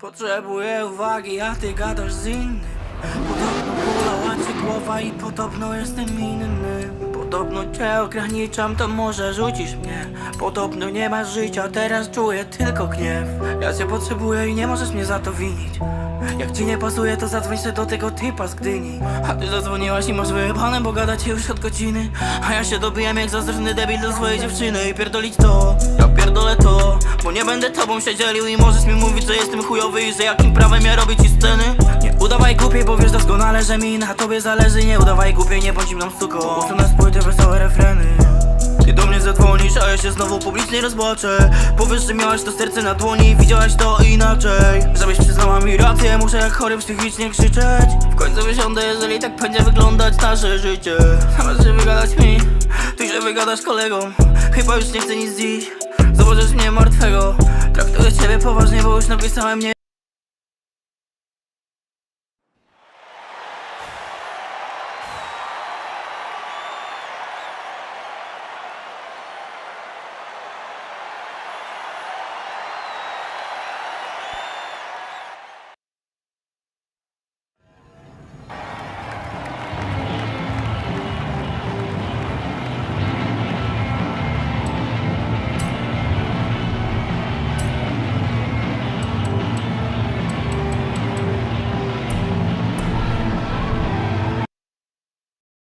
Potrzebuję uwagi, a ty gadasz z innym. Podobno bolała cię głowa i podobno jestem inny. Podobno cię ograniczam, to może rzucisz mnie. Podobno nie masz życia, teraz czuję tylko gniew. Ja cię potrzebuję i nie możesz mnie za to winić. Jak ci nie pasuje, to zadzwoń się do tego typa z Gdyni. A ty zadzwoniłaś i masz wyjebane, bo gadacie już od godziny. A ja się dobijam jak zazdrosny debil do swojej dziewczyny I pierdolić to, ja pierdolę to nie będę tobą się dzielił i możesz mi mówić, że jestem chujowy I że jakim prawem ja robię ci sceny. Nie udawaj głupiej, bo wiesz doskonale, że mi na tobie zależy. Nie udawaj głupiej, nie bądź zimną suką Usunę z płyty wesołe refreny. Ty do mnie zadzwonisz, a ja się znowu publicznie rozboczę. Powiesz, że miałaś to serce na dłoni i widziałaś to inaczej. Żebyś przyznała mi rację, muszę jak chory psychicznie krzyczeć. W końcu wysiądę, jeżeli tak będzie wyglądać nasze życie. Zamiast się wygadać mi, ty się wygadasz kolegom Chyba już nie chcę nic dziś. Zobaczysz mnie ciebie poważnie, bo już napisałem nie